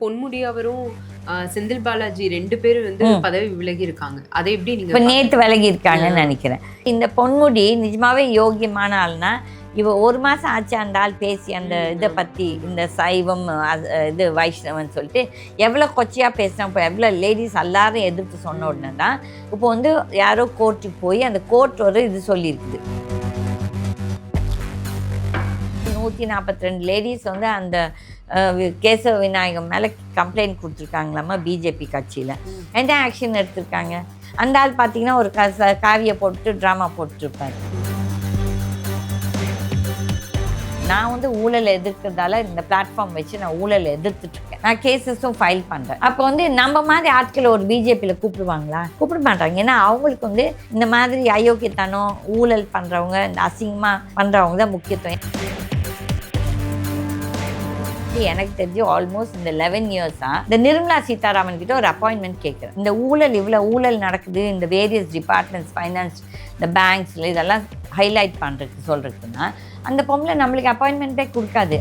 பொன்முடி அவரும் செந்தில் பாலாஜி ரெண்டு பேரும் வந்து பதவி விலகி இருக்காங்க அதை எப்படி நீங்க நேற்று விலகி இருக்காங்கன்னு நினைக்கிறேன். இந்த பொன்முடி நிஜமாவே யோகியமான ஆள்னா இவ ஒரு மாதம் ஆச்சு அந்த ஆள் பேசி அந்த இதை பற்றி இந்த சைவம் இது வைஷ்ணவன் சொல்லிட்டு எவ்வளோ கொச்சையாக பேசினா இப்போ எவ்வளோ லேடிஸ் எல்லாரும் எதிர்த்து சொன்ன உடனே தான் இப்போ வந்து யாரோ கோர்ட்டுக்கு போய் அந்த கோர்ட் ஒரு இது சொல்லியிருக்குது. நூற்றி நாற்பத்தி ரெண்டு லேடிஸ் வந்து அந்த கேசவ விநாயகம் மேலே கம்ப்ளைண்ட் கொடுத்துருக்காங்களாம்மா பிஜேபி கட்சியில். என்ன ஆக்ஷன் எடுத்திருக்காங்க? அந்த ஆள் பார்த்தீங்கன்னா ஒரு க காவியை போட்டு ட்ராமா போட்டுருப்பாரு. நான் வந்து ஊழல் எதிர்க்கிறதால இந்த பிளாட்ஃபார்ம் வச்சு நான் ஊழல் எதிர்த்துட்டு இருக்கேன் நான் கேசஸும் ஃபைல் பண்ணுறேன் அப்போ வந்து நம்ம மாதிரி ஆட்களை ஒரு பிஜேபியில் கூப்பிடுவாங்களா? கூப்பிட மாட்டாங்க ஏன்னா அவங்களுக்கு வந்து இந்த மாதிரி அயோக்கியத்தனம் ஊழல் பண்ணுறவங்க இந்த அசிங்கமாக பண்ணுறவங்க தான் முக்கியத்துவம். எனக்கு தெரிஞ்சு ஆல்மோஸ்ட் இந்த லெவன் இயர்ஸா இந்த நிர்மலா சீதாராமன் கிட்ட ஒரு அப்பாயின்மெண்ட் கேட்குறேன் இந்த ஊழல் இவ்வளோ ஊழல் நடக்குது இந்த வேரியஸ் டிபார்ட்மெண்ட்ஸ் ஃபைனான்ஸ் இந்த பேங்க்ஸில் இதெல்லாம் ஹைலைட் பண்ணுறதுக்கு சொல்கிறதுக்குன்னா அந்த பொம்பளை நம்மளுக்கு அப்பாயின்மெண்ட்டே கொடுக்காது.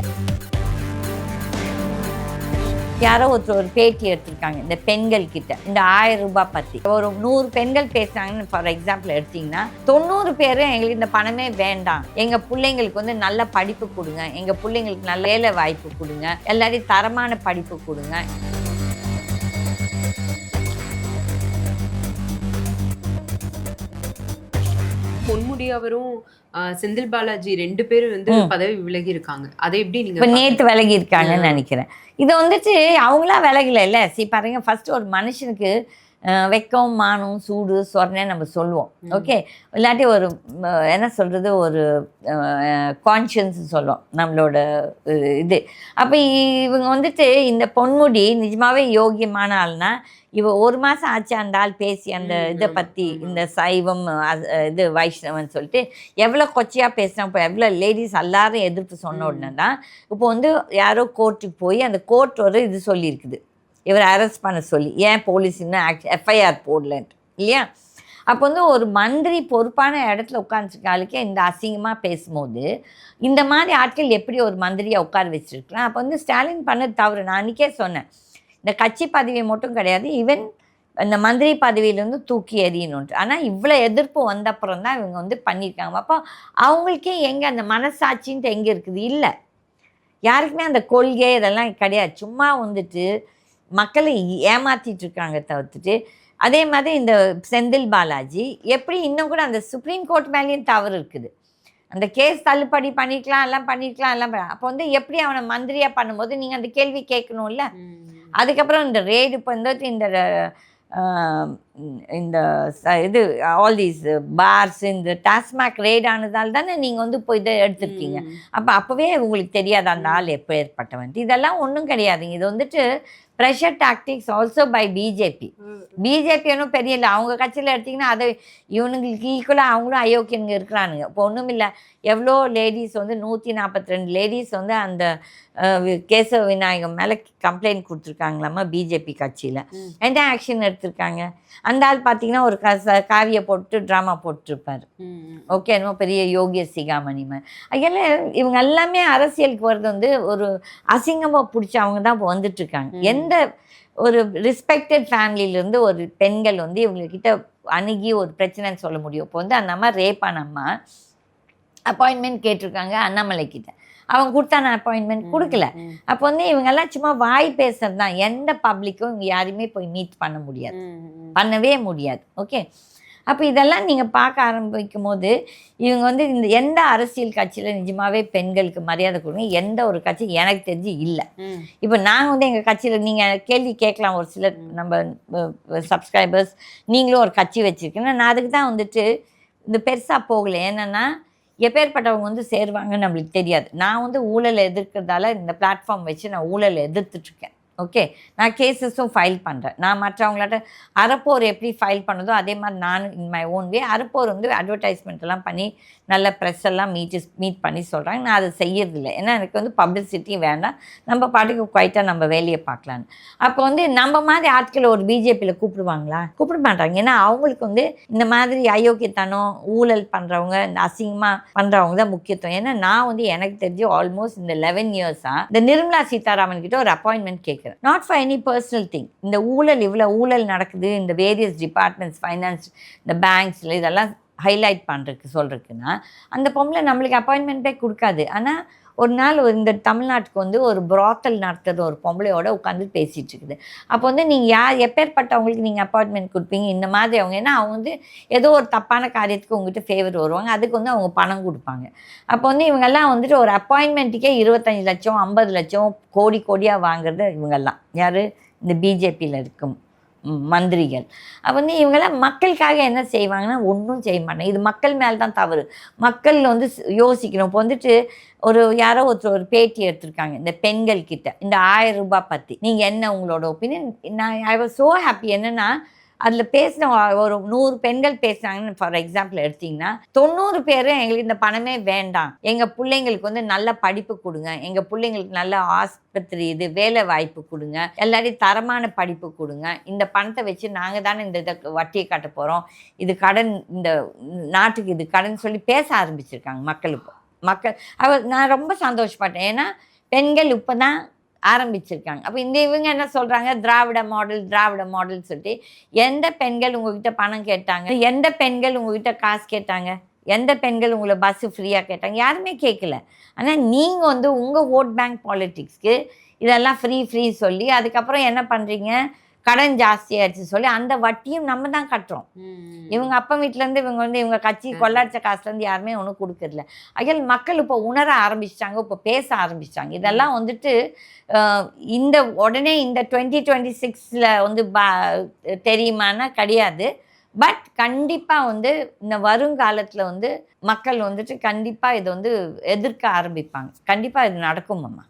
யாரோ ஒருத்தர் ஒரு பேட்டி எடுத்திருக்காங்க இந்த பெண்கள் கிட்ட. இந்த ஆயிரம் ரூபாய் பற்றி ஒரு நூறு பெண்கள் பேசுனாங்கன்னு ஃபார் எக்ஸாம்பிள் எடுத்தீங்கன்னா தொண்ணூறு பேர் எங்களுக்கு இந்த பணமே வேண்டாம். எங்கள் பிள்ளைங்களுக்கு வந்து நல்ல படிப்பு கொடுங்க. எங்கள் பிள்ளைங்களுக்கு நல்ல வேலை வாய்ப்பு கொடுங்க. எல்லாரையும் தரமான படிப்பு கொடுங்க. பொன்முடி அவரும் செந்தில் பாலாஜி ரெண்டு பேரும் வந்து பதவி விலகி இருக்காங்க அதை எப்படி இப்போ நீங்க நேற்று விலகி இருக்காங்கன்னு நினைக்கிறேன். இது வந்துட்டு அவங்களா விலகல இல்லை? சி பாருங்க ஃபர்ஸ்ட் ஒரு மனுஷனுக்கு வெக்கம் மானம் சூடு சொரணை நம்ம சொல்லுவோம். ஓகே? இல்லாட்டி ஒரு என்ன சொல்கிறது ஒரு கான்ஷியன்ஸ் சொல்லுவோம் நம்மளோட இது. அப்போ இவங்க வந்துட்டு இந்த பொன்முடி நிஜமாவே யோகியமான ஆள்னா இவ ஒரு மாதம் ஆச்சு அந்த ஆள் பேசி அந்த இதை பற்றி இந்த சைவம் இது வைஷ்ணவன் சொல்லிட்டு எவ்வளோ கொச்சையாக பேசினா இப்போ எவ்வளோ லேடிஸ் எல்லாரும் எதிர்த்து சொன்ன உடனே தான் இப்போ வந்து யாரோ கோர்ட்டுக்கு போய் அந்த கோர்ட் ஒரு இது சொல்லியிருக்குது. இவரை அரெஸ்ட் பண்ண சொல்லி ஏன் போலீஸ் இன்னும் எஃப்ஐஆர் போடலன்ட்டு இல்லையா? அப்போ வந்து ஒரு மந்திரி பொறுப்பான இடத்துல உட்காந்துருக்க ஆளுக்கே இந்த அசிங்கமாக பேசும்போது இந்த மாதிரி ஆட்கள் எப்படி ஒரு மந்திரியை உட்கார வச்சிருக்கலாம்? அப்போ வந்து ஸ்டாலின் பண்ணது தவறு. நான் அன்றைக்கே சொன்னேன். இந்த கட்சி பதவி மட்டும் கிடையாது ஈவன் இந்த மந்திரி பதவியிலேருந்து தூக்கி எறியணுன்ட்டு ஆனால் இவ்வளோ எதிர்ப்பு வந்த அப்புறம் தான் இவங்க வந்து பண்ணியிருக்காங்க. அப்போ அவங்களுக்கே எங்கே அந்த மனசாட்சின்ட்டு எங்கே இருக்குது? இல்லை. யாருக்குமே அந்த கொள்கை இதெல்லாம் கிடையாது. சும்மா வந்துட்டு மக்களை ஏமாத்திட்டு இருக்காங்க தவிர்த்துட்டு. அதே மாதிரி இந்த செந்தில் பாலாஜி எப்படி இன்னும் கூட அந்த சுப்ரீம் கோர்ட் மேலேயும் தவறு இருக்குது. அந்த கேஸ் தள்ளுபடி பண்ணிக்கலாம் எல்லாம் பண்ணிக்கலாம் எல்லாம் அப்போ வந்து எப்படி அவனை மந்திரியாக பண்ணும்போது நீங்கள் அந்த கேள்வி கேட்கணும்ல? அதுக்கப்புறம் இந்த இப்போ வந்துட்டு இந்த இந்த இது ஆல் தீஸ் பார்ஸ் இந்த டாஸ்மாக் ரெய்ட் ஆனதால் தானே நீங்கள் வந்து இப்போ இதை எடுத்திருக்கீங்க. அப்போ அப்போவே உங்களுக்கு தெரியாது அந்த ஆள் எப்போ ஏற்பட்டவன் இதெல்லாம் ஒன்றும் கிடையாதுங்க. இது வந்துட்டு pressure tactics also by BJP BJP ஒன்றும் பெரிய இல்லை. அவங்க கட்சியில் எடுத்திங்கன்னா அதை இவனுங்களுக்கு ஈக்குவலாக அவங்களும் அயோக்கியனுங்க இருக்கிறானுங்க. இப்போ ஒன்றும் இல்லை. எவ்வளோ லேடிஸ் வந்து நூற்றி நாற்பத்தி ரெண்டு லேடிஸ் வந்து அந்த கேசவ விநாயகம் மேலே கம்ப்ளைண்ட் கொடுத்துருக்காங்களாமா பிஜேபி கட்சியில். என்ன ஆக்ஷன் எடுத்திருக்காங்க? அந்த ஆள் பார்த்தீங்கன்னா ஒரு க காவியை போட்டு ட்ராமா போட்டுருப்பார். ஓகே என்னமோ பெரிய யோகிய சிகாமணி மாதிரி இவங்க எல்லாமே அரசியலுக்கு வர்றது வந்து ஒரு அசிங்கமாக பிடிச்ச அவங்க தான் இப்போ வந்துட்டு இருக்காங்க. எந்த ஒரு ரெஸ்பெக்டட் ஃபேமிலியிலேருந்து ஒரு பெண்கள் வந்து இவங்கக்கிட்ட அணுகி ஒரு பிரச்சனைன்னு சொல்ல முடியும். இப்போ வந்து அந்த அம்மா ரேப் ஆன அம்மா அப்பாயின்மெண்ட் கேட்டிருக்காங்க அண்ணாமலை கிட்ட. அவங்க கொடுத்தான அப்பாயின்மெண்ட் கொடுக்கல. அப்போ வந்து இவங்கெல்லாம் சும்மா வாய் பேசுறது தான் எந்த பப்ளிக்கும் இவங்க யாரையுமே போய் மீட் பண்ண முடியாது. பண்ணவே முடியாது. ஓகே அப்போ இதெல்லாம் நீங்கள் பார்க்க ஆரம்பிக்கும் போது இவங்க வந்து இந்த எந்த அரசியல் கட்சியில் நிஜமாவே பெண்களுக்கு மரியாதை கொடுங்க? எந்த ஒரு கட்சி எனக்கு தெரிஞ்சு இல்லை. இப்போ நாங்கள் வந்து எங்கள் கட்சியில் நீங்கள் கேள்வி கேட்கலாம். ஒரு சிலர் நம்ம சப்ஸ்கிரைபர்ஸ் நீங்களும் ஒரு கட்சி வச்சுருக்கீங்க நான் அதுக்கு தான் வந்துட்டு இந்த பெருசாக போகல. என்னென்னா எப்பேற்பட்டவங்க வந்து சேருவாங்கன்னு நம்மளுக்கு தெரியாது. நான் வந்து ஊழலை எதிர்க்கிறதால இந்த பிளாட்ஃபார்ம் வச்சு நான் ஊழலை எதிர்த்துட்ருக்கேன் ஓகே நான் கேசஸும் ஃபைல் பண்ணுறேன் நான் மற்றவங்களாட்ட அறப்போர் எப்படி ஃபைல் பண்ணதோ அதே மாதிரி நான் இன் மை ஓன் வே அறப்போர் வந்து அட்வர்டைஸ்மெண்ட்லாம் பண்ணி நல்ல ப்ரெஸ் எல்லாம் மீட் மீட் பண்ணி சொல்கிறாங்க நான் அதை செய்யறதில்லை. ஏன்னா எனக்கு வந்து பப்ளிசிட்டி வேண்டாம். நம்ம பாட்டுக்கு குவைட்டாக நம்ம வேலையை பார்க்கலான்னு அப்போ வந்து நம்ம மாதிரி ஆட்களை ஒரு பிஜேபியில் கூப்பிடுவாங்களா? கூப்பிட மாட்டாங்க. ஏன்னா அவங்களுக்கு வந்து இந்த மாதிரி அயோக்கியத்தனம் ஊழல் பண்ணுறவங்க இந்த அசிங்கமாக பண்ணுறவங்க தான் முக்கியத்துவம். ஏன்னா நான் வந்து எனக்கு தெரிஞ்சு ஆல்மோஸ்ட் இந்த லெவன் இயர்ஸாக இந்த நிர்மலா சீதாராமன் கிட்ட ஒரு அப்பாயின்மெண்ட் கேட்குறேன். கேட்குறேன் not for any personal thing இந்த ஊழல் இவ்வளோ ஊழல் நடக்குது இந்த வேரியஸ் டிபார்ட்மெண்ட்ஸ் ஃபைனான்ஸ் இந்த பேங்க்ஸில் இதெல்லாம் ஹைலைட் பண்ணுறதுக்கு சொல்கிறதுக்குன்னா அந்த பொம்பளை நம்மளுக்கு அப்பாயின்மெண்ட்டே கொடுக்காது. ஆனால் ஒரு நாள் இந்த தமிழ்நாட்டுக்கு வந்து ஒரு brothel நடத்துறது ஒரு பொம்பளையோட உட்காந்து பேசிகிட்டு இருக்குது. அப்போ வந்து நீங்கள் யார் எப்பேற்பட்டவங்களுக்கு நீங்கள் அப்பாயின்மெண்ட் கொடுப்பீங்க? இந்த மாதிரி அவங்க ஏன்னா அவங்க வந்து ஏதோ ஒரு தப்பான காரியத்துக்கு உங்ககிட்ட ஃபேவர் வருவாங்க. அதுக்கு வந்து அவங்க பணம் கொடுப்பாங்க. அப்போ வந்து இவங்கெல்லாம் வந்துட்டு ஒரு அப்பாயின்மெண்ட்டுக்கே இருபத்தஞ்சி லட்சம் ஐம்பது லட்சம் கோடி கோடியாக வாங்குறது இவங்கெல்லாம். யார்? இந்த பிஜேபியில் இருக்கும். மந்திரிகள். அப்போ வந்து இவங்கெல்லாம் மக்களுக்காக என்ன செய்வாங்கன்னா ஒன்றும் செய்ய மாட்டாங்க. இது மக்கள் மேலே தான் தவறு. மக்கள் வந்து யோசிக்கணும். இப்போ வந்துட்டு ஒரு யாரோ ஒருத்தர் ஒரு பேட்டி எடுத்திருக்காங்க இந்த பெண்கள் கிட்ட. இந்த ஆயிரம் ரூபாய் பற்றி நீங்கள் என்ன உங்களோட ஒப்பீனியன் நான் ஐ வாஸ் ஸோ ஹாப்பி என்னென்னா அதில் பேசின ஒரு நூறு பெண்கள் பேசுனாங்கன்னு ஃபார் எக்ஸாம்பிள் எடுத்தீங்கன்னா தொண்ணூறு பேர் எங்களுக்கு இந்த பணமே வேண்டாம். எங்கள் பிள்ளைங்களுக்கு வந்து நல்ல படிப்பு கொடுங்க. எங்கள் பிள்ளைங்களுக்கு நல்ல ஆஸ்பத்திரி இது வேலை வாய்ப்பு கொடுங்க. எல்லாரையும் தரமான படிப்பு கொடுங்க. இந்த பணத்தை வச்சு நாங்கள் தானே இந்த இதை வட்டியை கட்ட போகிறோம் இது கடன் இந்த நாட்டுக்கு இது கடன் சொல்லி பேச ஆரம்பிச்சிருக்காங்க மக்களுக்கு மக்கள் அவ நான் ரொம்ப சந்தோஷப்பட்டேன். ஏன்னா பெண்கள் இப்போ தான் ஆரம்பிச்சிருக்காங்க. அப்போ இந்த இவங்க என்ன சொல்கிறாங்க திராவிட மாடல் திராவிட மாடல் சொல்லிட்டு எந்த பெண்கள் உங்ககிட்ட பணம் கேட்டாங்க? எந்த பெண்கள் உங்ககிட்ட காசு கேட்டாங்க? எந்த பெண்கள் உங்களை பஸ்ஸு ஃப்ரீயாக கேட்டாங்க? யாருமே கேட்கல. ஆனால் நீங்கள் வந்து உங்கள் ஓட் பேங்க் பாலிட்டிக்ஸ்க்கு இதெல்லாம் ஃப்ரீ ஃப்ரீ சொல்லி அதுக்கப்புறம் என்ன பண்ணுறீங்க கடன் ஜாஸ்தியாகிடுச்சு சொல்லி அந்த வட்டியும் நம்ம தான் கட்டுறோம். இவங்க அப்பா வீட்டிலேருந்து இவங்க வந்து இவங்க கட்சி கொள்ளாடிச்ச காசுலேருந்து யாருமே ஒன்றும் கொடுக்கறதில்ல. அகில் மக்கள் இப்போ உணர ஆரம்பிச்சிட்டாங்க இப்போ பேச ஆரம்பிச்சிட்டாங்க. இதெல்லாம் வந்துட்டு இந்த உடனே இந்த டுவெண்ட்டி டுவெண்ட்டி சிக்ஸில் வந்து பா தெரியுமானா கிடையாது. பட் கண்டிப்பாக வந்து இந்த வருங்காலத்தில் வந்து மக்கள் வந்துட்டு கண்டிப்பாக இதை வந்து எதிர்க்க ஆரம்பிப்பாங்க. கண்டிப்பாக இது நடக்கும் அம்மா